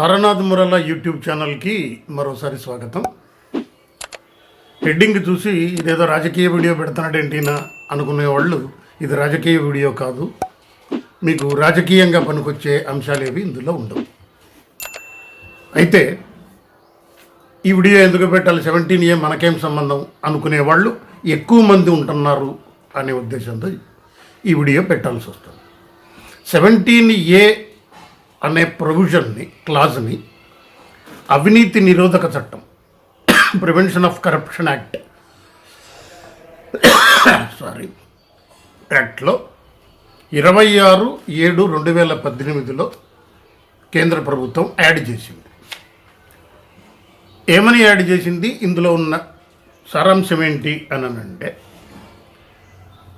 Taranath Murali YouTube ఛానల్కి మరోసారి స్వాగతం. హెడ్డింగ్ చూసి ఇదేదో రాజకీయ వీడియో పెడుతున్నాడేంటినా అనుకునే వాళ్ళు ఇది రాజకీయ వీడియో కాదు. మీకు రాజకీయంగా పనికొచ్చే అంశాలేవి ఇందులో ఉండవు. అయితే ఈ వీడియో ఎందుకు పెట్టాలి? సెవెంటీన్ ఏ మనకేం సంబంధం అనుకునే వాళ్ళు ఎక్కువ మంది ఉంటున్నారు అనే ఉద్దేశంతో ఈ వీడియో పెట్టాల్సి వస్తుంది. సెవెంటీన్ ఏ అనే ప్రొవిజన్ని క్లాజ్ని అవినీతి నిరోధక చట్టం prevention of corruption act sorry యాక్ట్లో ఇరవై ఆరు ఏడు రెండు వేల పద్దెనిమిదిలో కేంద్ర ప్రభుత్వం యాడ్ చేసింది. ఏమని యాడ్ చేసింది? ఇందులో ఉన్న సారాంశం ఏంటి? అని అంటే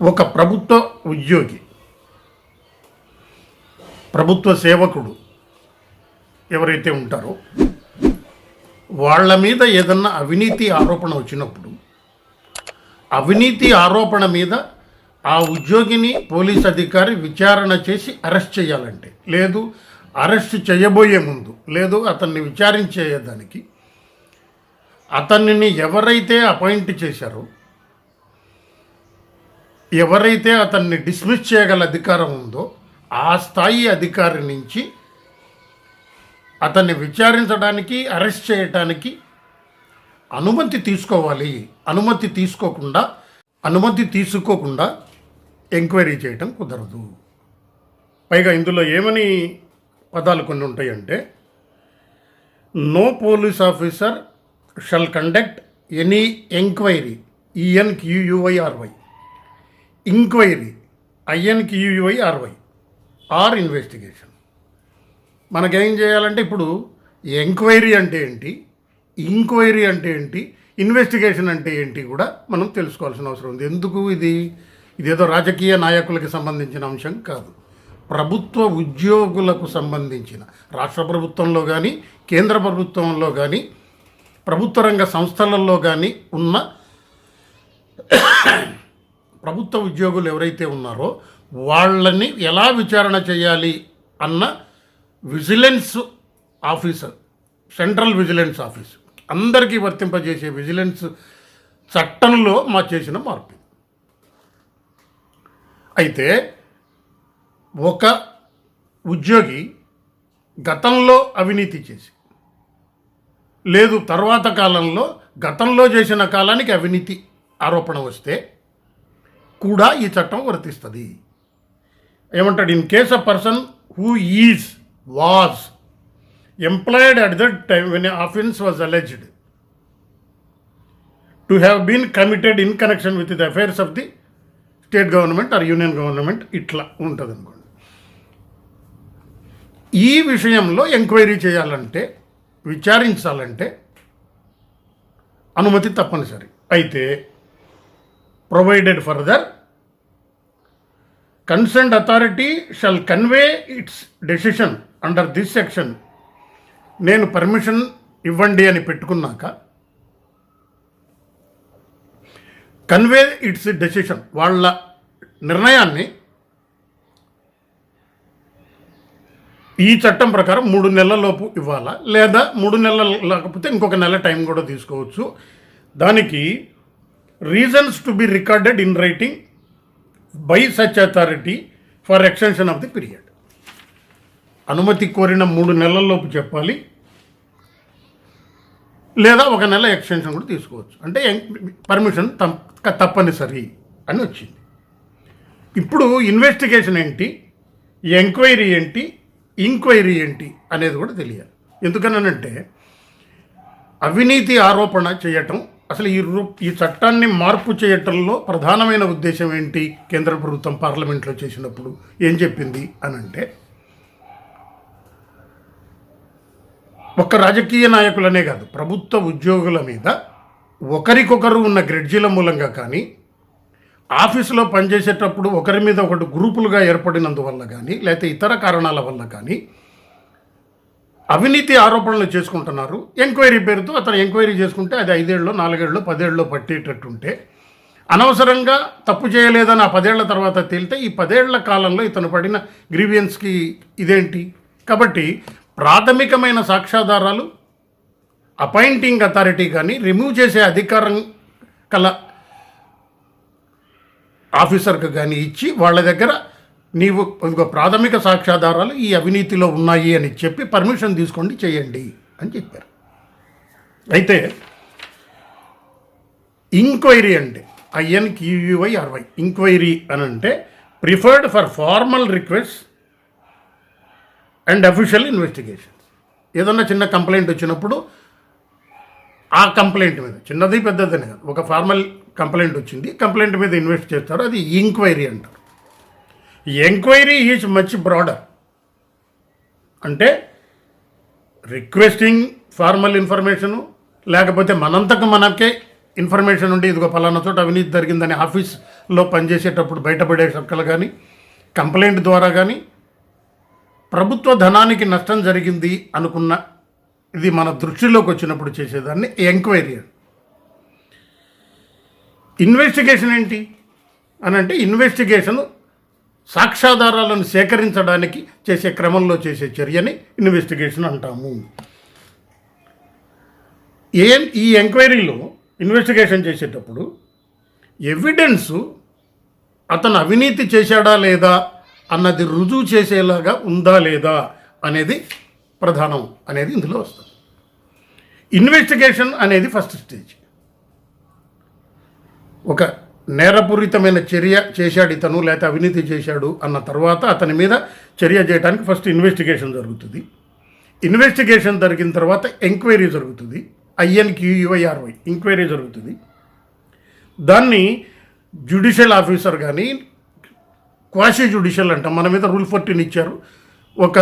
ఒక ప్రభుత్వ ఉద్యోగి ప్రభుత్వ సేవకుడు ఎవరైతే ఉంటారో వాళ్ళ మీద ఏదన్నా అవినీతి ఆరోపణ వచ్చినప్పుడు అవినీతి ఆరోపణ మీద ఆ ఉద్యోగిని పోలీస్ అధికారి విచారణ చేసి అరెస్ట్ చేయాలంటే లేదు అరెస్ట్ చేయబోయే ముందు లేదు అతన్ని విచారించేదానికి అతన్ని ఎవరైతే అపాయింట్ చేశారో ఎవరైతే అతన్ని డిస్మిస్ చేయగల అధికారం ఉందో ఆ స్థాయి అధికారి నుంచి అతన్ని విచారించడానికి అరెస్ట్ చేయటానికి అనుమతి తీసుకోవాలి. అనుమతి తీసుకోకుండా అనుమతి తీసుకోకుండా ఎంక్వైరీ చేయటం కుదరదు. పైగా ఇందులో ఏమని పదాలు కొన్ని ఉంటాయంటే no police officer shall conduct any enquiry ఈఎన్క్యూయుఐఆర్వై enquiry ఐఎన్క్యూయుఐఆర్వై are investigation. మనకేం చేయాలంటే ఇప్పుడు ఎంక్వైరీ అంటే ఏంటి ఇంక్వైరీ అంటే ఏంటి ఇన్వెస్టిగేషన్ అంటే ఏంటి కూడా మనం తెలుసుకోవాల్సిన అవసరం ఉంది. ఎందుకు ఇది? ఇదేదో రాజకీయ నాయకులకి సంబంధించిన అంశం కాదు. ప్రభుత్వ ఉద్యోగులకు సంబంధించిన రాష్ట్ర ప్రభుత్వంలో కానీ కేంద్ర ప్రభుత్వంలో కానీ ప్రభుత్వ రంగ సంస్థలలో కానీ ఉన్న ప్రభుత్వ ఉద్యోగులు ఎవరైతే ఉన్నారో వాళ్ళని ఎలా విచారణ చేయాలి అన్న vigilance officer central vigilance office. అందరికీ వర్తింపజేసే విజిలెన్స్ చట్టంలో మా చేసిన మార్పు. అయితే ఒక ఉద్యోగి గతంలో అవినీతి చేసి లేదు తర్వాత కాలంలో గతంలో చేసిన కాలానికి అవినీతి ఆరోపణ వస్తే కూడా ఈ చట్టం వర్తిస్తుంది. ఏమంటాడు? In case a person who is was employed at that time when offence was alleged to have been committed in connection with the affairs of the state government or union government ఇట్లా ఉంటుంది అనుకోండి. ఈ విషయంలో enquiry చేయాలంటే విచారించాలంటే అనుమతి తప్పనిసరి. అయితే provided further concerned authority shall convey its decision under this section నేను పర్మిషన్ ఇవ్వండి అని పెట్టుకున్నాక కన్వే ఇట్స్ డెసిషన్ వాళ్ళ నిర్ణయాన్ని ఈ చట్టం ప్రకారం మూడు నెలలలోపు ఇవ్వాలా? లేదా మూడు నెలలు లేకపోతే ఇంకొక నెల టైం కూడా తీసుకోవచ్చు. దానికి reasons to be recorded in writing by such authority for extension of the period. అనుమతి కోరిన మూడు నెలల్లోపు చెప్పాలి. లేదా ఒక నెల ఎక్స్టెన్షన్ కూడా తీసుకోవచ్చు. అంటే పర్మిషన్ తప్పనిసరి అని వచ్చింది. ఇప్పుడు ఇన్వెస్టిగేషన్ ఏంటి? ఎంక్వైరీ ఏంటి? ఇంక్వైరీ ఏంటి? అనేది కూడా తెలియాలి. ఎందుకనంటే అవినీతి ఆరోపణ చేయటం అసలు ఈ రూ ఈ చట్టాన్ని మార్పు చేయటంలో ప్రధానమైన ఉద్దేశం ఏంటి? కేంద్ర ప్రభుత్వం పార్లమెంట్లో చేసినప్పుడు ఏం చెప్పింది అని అంటే ఒక్క రాజకీయ నాయకులనే కాదు ప్రభుత్వ ఉద్యోగుల మీద ఒకరికొకరు ఉన్న గ్రెడ్జీల మూలంగా కానీ ఆఫీసులో పనిచేసేటప్పుడు ఒకరి మీద ఒకటి గ్రూపులుగా ఏర్పడినందువల్ల కానీ లేకపోతే ఇతర కారణాల వల్ల కానీ అవినీతి ఆరోపణలు చేసుకుంటున్నారు. ఎంక్వైరీ పేరుతో అతను ఎంక్వైరీ చేసుకుంటే అది ఐదేళ్ళు నాలుగేళ్ళు పదేళ్ళు పట్టేటట్టుంటే అనవసరంగా తప్పు చేయలేదని ఆ పదేళ్ళ తర్వాత తేలితే ఈ పదేళ్ళ కాలంలో ఇతను పడిన గ్రీవియన్స్కి ఇదేంటి? కాబట్టి ప్రాథమికమైన సాక్ష్యాధారాలు అపాయింటింగ్ అథారిటీ కానీ రిమూవ్ చేసే అధికారం కల ఆఫీసర్కి కానీ ఇచ్చి వాళ్ళ దగ్గర నీవు ఇదిగో ప్రాథమిక సాక్ష్యాధారాలు ఈ అవినీతిలో ఉన్నాయి అని చెప్పి పర్మిషన్ తీసుకోండి చేయండి అని చెప్పారు. అయితే ఇంక్వైరీ అంటే ఐఎన్ అరవై ఇంక్వైరీ అని అంటే preferred for formal request and official investigation ఏదన్నా చిన్న కంప్లైంట్ వచ్చినప్పుడు ఆ కంప్లైంట్ మీద చిన్నది పెద్దది కాదు ఒక ఫార్మల్ కంప్లైంట్ వచ్చింది కంప్లైంట్ మీద ఇన్వెస్ట్ చేస్తారు అది ఎంక్వైరీ అంటారు ఎంక్వైరీ ఈజ్ మచ్ బ్రాడర్. అంటే రిక్వెస్టింగ్ ఫార్మల్ ఇన్ఫర్మేషను లేకపోతే మనంతకు మనకే ఇన్ఫర్మేషన్ ఉండి ఇదిగో పలానా చోట అవినీతి జరిగిందని ఆఫీస్లో పనిచేసేటప్పుడు బయటపడే సర్కలు కానీ కంప్లైంట్ ద్వారా కానీ ప్రభుత్వ ధనానికి నష్టం జరిగింది అనుకున్న ఇది మన దృష్టిలోకి వచ్చినప్పుడు చేసేదాన్ని ఎంక్వైరీ ఇన్వెస్టిగేషన్ ఏంటి? అని అంటే ఇన్వెస్టిగేషన్ సాక్ష్యాధారాలను సేకరించడానికి చేసే క్రమంలో చేసే చర్యని ఇన్వెస్టిగేషన్ అంటాము. ఏం ఈ ఎంక్వైరీలో ఇన్వెస్టిగేషన్ చేసేటప్పుడు ఎవిడెన్సు అతను అవినీతి చేశాడా లేదా అన్నది రుజువు చేసేలాగా ఉందా లేదా అనేది ప్రధానం అనేది ఇందులో వస్తుంది. ఇన్వెస్టిగేషన్ అనేది ఫస్ట్ స్టేజ్. ఒక నేరపూరితమైన చర్య చేశాడు ఇతను లేకపోతే అవినీతి చేశాడు అన్న తర్వాత అతని మీద చర్య చేయడానికి ఫస్ట్ ఇన్వెస్టిగేషన్ జరుగుతుంది. ఇన్వెస్టిగేషన్ జరిగిన తర్వాత ఎంక్వైరీ జరుగుతుంది. ఐఎన్క్యూయుఐఆర్వై ఎంక్వైరీ జరుగుతుంది. దాన్ని జ్యుడిషియల్ ఆఫీసర్ కానీ క్వాషీ జ్యుడిషియల్ అంటాం మన మీద రూల్ ఫోర్టీన్ ఇచ్చారు. ఒక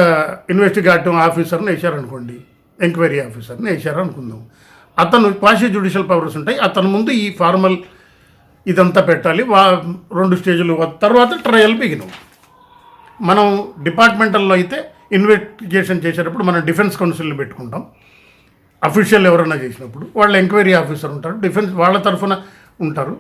ఇన్వెస్టిగేటివ్ ఆఫీసర్ని వేశారనుకోండి ఎంక్వైరీ ఆఫీసర్ని వేశారు అనుకుందాం అతను క్వాషీ జ్యుడిషియల్ పవర్స్ ఉంటాయి. అతని ముందు ఈ ఫార్మల్ ఇదంతా పెట్టాలి. వా రెండు స్టేజ్లు. తర్వాత ట్రయల్ బిగినం మనం డిపార్ట్మెంటల్లో అయితే ఇన్వెస్టిగేషన్ చేసేటప్పుడు మనం డిఫెన్స్ కౌన్సిల్ని పెట్టుకుంటాం. అఫీషియల్ ఎవరైనా చేసినప్పుడు వాళ్ళు ఎంక్వైరీ ఆఫీసర్ ఉంటారు. డిఫెన్స్ వాళ్ళ తరఫున ఉంటారు.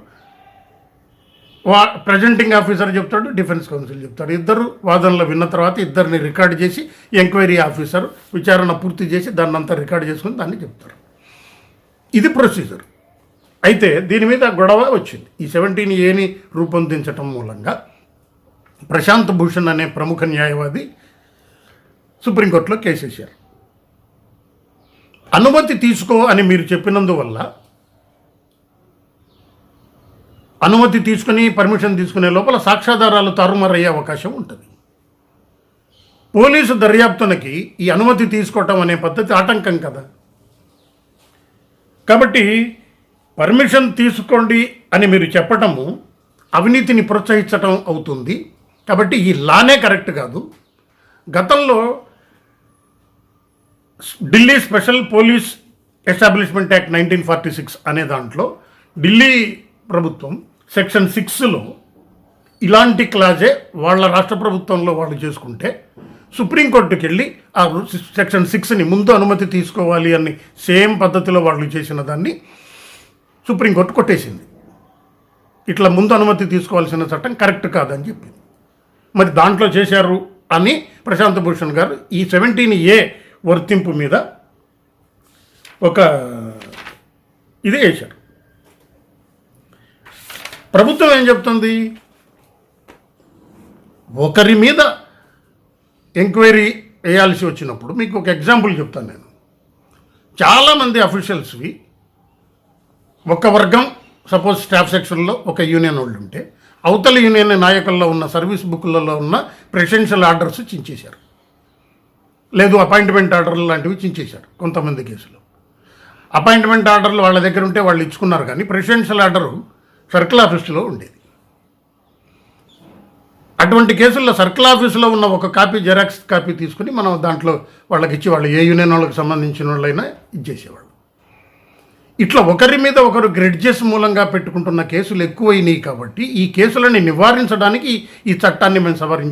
వా ప్రజెంటింగ్ ఆఫీసర్ చెప్తాడు డిఫెన్స్ కౌన్సిల్ చెప్తాడు. ఇద్దరు వాదనలు విన్న తర్వాత ఇద్దరిని రికార్డ్ చేసి ఎంక్వైరీ ఆఫీసర్ విచారణ పూర్తి చేసి దాన్ని అంతా రికార్డ్ చేసుకుని దాన్ని చెప్తారు. ఇది ప్రొసీజర్ అయితే దీని మీద గొడవ వచ్చింది. ఈ సెవెంటీన్ ఏని రూపొందించటం మూలంగా ప్రశాంత్ భూషణ్ అనే ప్రముఖ న్యాయవాది సుప్రీంకోర్టులో కేసేశారు అనుమతి తీసుకో అని మీరు చెప్పినందువల్ల అనుమతి తీసుకుని పర్మిషన్ తీసుకునే లోపల సాక్ష్యాధారాలు తారుమారయ్యే అవకాశం ఉంటుంది. పోలీసు దర్యాప్తునకి ఈ అనుమతి తీసుకోవటం అనే పద్ధతి ఆటంకం కదా. కాబట్టి పర్మిషన్ తీసుకోండి అని మీరు చెప్పటము అవినీతిని ప్రోత్సహించటం అవుతుంది. కాబట్టి ఈ లానే కరెక్ట్ కాదు. గతంలో Delhi special police establishment act nineteen forty six అనే దాంట్లో ఢిల్లీ ప్రభుత్వం సెక్షన్ సిక్స్లో ఇలాంటి క్లాజే వాళ్ళ రాష్ట్ర ప్రభుత్వంలో వాళ్ళు చేసుకుంటే సుప్రీంకోర్టుకి వెళ్ళి ఆ సెక్షన్ సిక్స్ని ముందు అనుమతి తీసుకోవాలి అని సేమ్ పద్ధతిలో వాళ్ళు చేసిన దాన్ని సుప్రీంకోర్టు కొట్టేసింది. ఇట్లా ముందు అనుమతి తీసుకోవాల్సిన చట్టం కరెక్ట్ కాదని చెప్పింది. మరి దాంట్లో చేశారు అని ప్రశాంత్ భూషణ్ గారు ఈ సెవెంటీన్ ఏ వర్తింపు మీద ఒక ఇది వేశారు ప్రభుత్వం ఏం చెప్తుంది? ఒకరి మీద ఎంక్వైరీ వేయాల్సి వచ్చినప్పుడు మీకు ఒక ఎగ్జాంపుల్ చెప్తాను నేను. చాలామంది అఫీషియల్స్వి ఒక వర్గం సపోజ్ స్టాఫ్ సెక్షన్లో ఒక యూనియన్ వాళ్ళు ఉంటే అవతల యూనియన్ నాయకుల్లో ఉన్న సర్వీస్ బుక్లలో ఉన్న ప్రెసిడెన్షియల్ ఆర్డర్స్ చించేశారు. లేదు అపాయింట్మెంట్ ఆర్డర్లు లాంటివి చించేశారు కొంతమంది కేసులు. అపాయింట్మెంట్ ఆర్డర్లు వాళ్ళ దగ్గర ఉంటే వాళ్ళు ఇచ్చుకున్నారు కానీ ప్రెసిడెన్షియల్ ఆర్డరు సర్కిల్ ఆఫీసులో ఉండేది. అటువంటి కేసుల్లో సర్కిల్ ఆఫీసులో ఉన్న ఒక కాపీ జెరాక్స్ కాపీ తీసుకుని మనం దాంట్లో వాళ్ళకి ఇచ్చి వాళ్ళు ఏ యూనియన్ వాళ్ళకి సంబంధించిన వాళ్ళైనా ఇచ్చేసేవాళ్ళు. ఇట్లా ఒకరి మీద ఒకరు గ్రెడ్జెస్ మూలంగా పెట్టుకుంటున్న కేసులు ఎక్కువైనాయి కాబట్టి ఈ కేసులని నివారించడానికి ఈ చట్టాన్ని మేము సవరి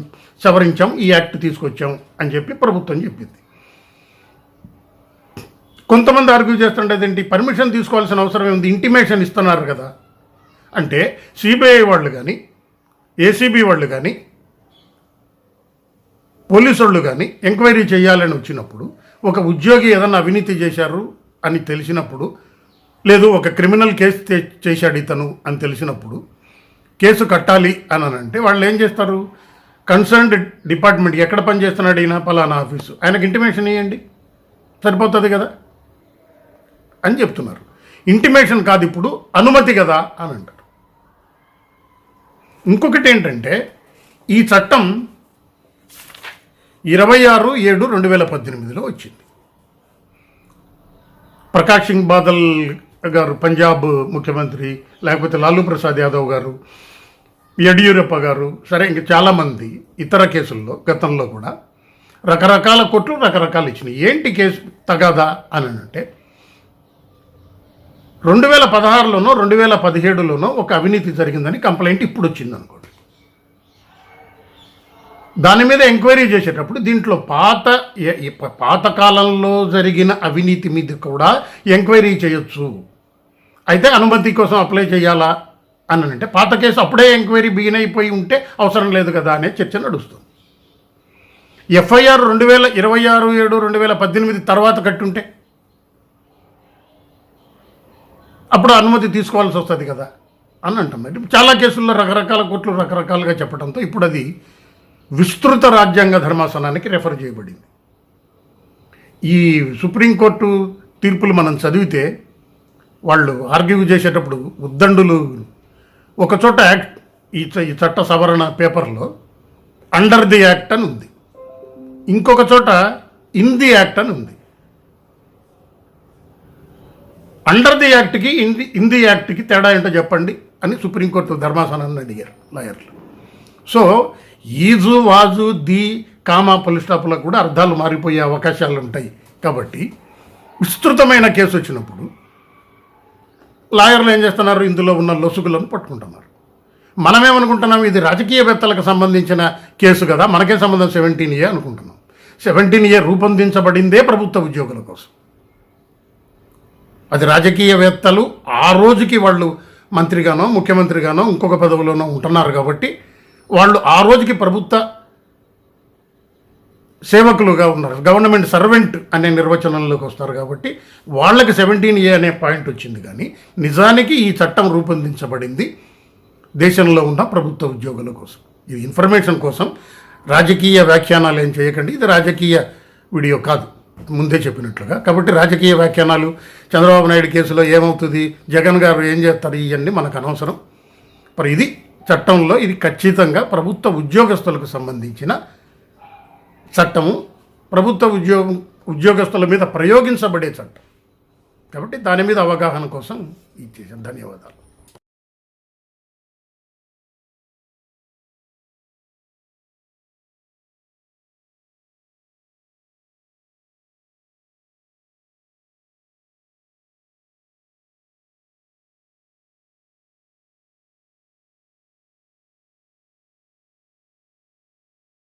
సవరించాం ఈ యాక్ట్ తీసుకొచ్చాం అని చెప్పి ప్రభుత్వం చెప్పింది. కొంతమంది ఆర్గ్యూ చేస్తుండేది ఏంటి పర్మిషన్ తీసుకోవాల్సిన అవసరం ఉంది ఇంటిమేషన్ ఇస్తున్నారు కదా. అంటే సిబిఐ వాళ్ళు కానీ ఏసీబీ వాళ్ళు కానీ పోలీసు వాళ్ళు కానీ ఎంక్వైరీ చేయాలని వచ్చినప్పుడు ఒక ఉద్యోగి ఏదన్నా అవినీతి చేశారు అని తెలిసినప్పుడు లేదు ఒక క్రిమినల్ కేసు చే- చేశాడు ఇతను అని తెలిసినప్పుడు కేసు కట్టాలి అని అంటే వాళ్ళు ఏం చేస్తారు? కన్సర్న్డ్ డిపార్ట్మెంట్ ఎక్కడ పని చేస్తున్నాడు ఈయన పలానా ఆఫీసు? ఆయనకి ఇంటిమేషన్ ఇవ్వండి సరిపోతుంది కదా? అని చెప్తున్నారు. ఇంటిమేషన్ కాదు ఇప్పుడు అనుమతి కదా అని అంటారు. ఇంకొకటి ఏంటంటే ఈ చట్టం ఇరవై ఆరు ఏడు రెండు వేల పద్దెనిమిదిలో వచ్చింది. ప్రకాష్ సింగ్ బాదల్ గారు పంజాబ్ ముఖ్యమంత్రి లేకపోతే లాలూ ప్రసాద్ యాదవ్ గారు యడియూరప్ప గారు సరే ఇంకా చాలామంది ఇతర కేసుల్లో గతంలో కూడా రకరకాల కోట్లు రకరకాలు ఇచ్చినాయి. ఏంటి కేసు తగాదా అని అంటే రెండు వేల పదహారులోనో రెండు వేల పదిహేడులోనో ఒక అవినీతి జరిగిందని కంప్లైంట్ ఇప్పుడు వచ్చింది అనుకోండి. దాని మీద ఎంక్వైరీ చేసేటప్పుడు దీంట్లో పాత పాతకాలంలో పాత కాలంలో జరిగిన అవినీతి మీద కూడా ఎంక్వైరీ చేయొచ్చు. అయితే అనుమతి కోసం అప్లై చేయాలా? అని అంటే పాత కేసు అప్పుడే ఎంక్వైరీ బిగిన్ అయిపోయి ఉంటే అవసరం లేదు కదా అనే చర్చ నడుస్తుంది. ఎఫ్ఐఆర్ రెండు వేల ఇరవై ఆరు ఏడు రెండు వేల పద్దెనిమిది తర్వాత కట్టుంటే అప్పుడు అనుమతి తీసుకోవాల్సి వస్తుంది కదా అని అంటాం మరి చాలా కేసుల్లో రకరకాల కోట్లు రకరకాలుగా చెప్పడంతో ఇప్పుడు అది విస్తృత రాజ్యాంగ ధర్మాసనానికి రెఫర్ చేయబడింది. ఈ సుప్రీంకోర్టు తీర్పులు మనం చదివితే వాళ్ళు ఆర్గ్యూ చేసేటప్పుడు ఉద్దండులు ఒకచోట యాక్ట్ ఈ ఈ చట్ట సవరణ పేపర్లో అండర్ ది యాక్ట్ అని ఉంది. ఇంకొక చోట ఇన్ ది యాక్ట్ అని ఉంది. అండర్ ది యాక్ట్కి ఇన్ ది ఇన్ ది యాక్ట్కి తేడా ఏంటో చెప్పండి అని సుప్రీంకోర్టు ధర్మాసనాన్ని అడిగారు లాయర్లు. So is was the comma full స్టాప్లో కూడా అర్థాలు మారిపోయే అవకాశాలు ఉంటాయి కాబట్టి విస్తృతమైన కేసు వచ్చినప్పుడు లాయర్లు ఏం చేస్తున్నారు? ఇందులో ఉన్న లొసుగులను పట్టుకుంటున్నారు. మనమేమనుకుంటున్నాం? ఇది రాజకీయవేత్తలకు సంబంధించిన కేసు కదా మనకే సంబంధం? సెవెంటీన్ ఏ అనుకుంటున్నాం. సెవెంటీన్ ఏ రూపొందించబడిందే ప్రభుత్వ ఉద్యోగుల కోసం. అది రాజకీయవేత్తలు ఆ రోజుకి వాళ్ళు మంత్రిగానో ముఖ్యమంత్రిగానో ఇంకొక పదవిలోనో ఉంటున్నారు కాబట్టి వాళ్ళు ఆ రోజుకి ప్రభుత్వ సేవకులుగా ఉన్నారు. గవర్నమెంట్ సర్వెంట్ అనే నిర్వచనంలోకి వస్తారు కాబట్టి వాళ్ళకి సెవెంటీన్ ఏ అనే పాయింట్ వచ్చింది కానీ నిజానికి ఈ చట్టం రూపొందించబడింది దేశంలో ఉన్న ప్రభుత్వ ఉద్యోగుల కోసం. ఇది ఇన్ఫర్మేషన్ కోసం. రాజకీయ వ్యాఖ్యానాలు ఏం చేయకండి. ఇది రాజకీయ వీడియో కాదు. ముందే చెప్పినట్లుగా. కాబట్టి రాజకీయ వ్యాఖ్యానాలు చంద్రబాబు నాయుడు కేసులో ఏమవుతుంది జగన్ గారు ఏం చేస్తారు ఇవన్నీ మనకు అనవసరం. మరి ఇది చట్టంలో ఇది ఖచ్చితంగా ప్రభుత్వ ఉద్యోగస్తులకు సంబంధించిన చట్టము ప్రభుత్వ ఉద్యోగం ఉద్యోగస్తుల మీద ప్రయోగించబడే చట్టం. కాబట్టి దాని మీద అవగాహన కోసం ఇచ్చేసాం ధన్యవాదాలు.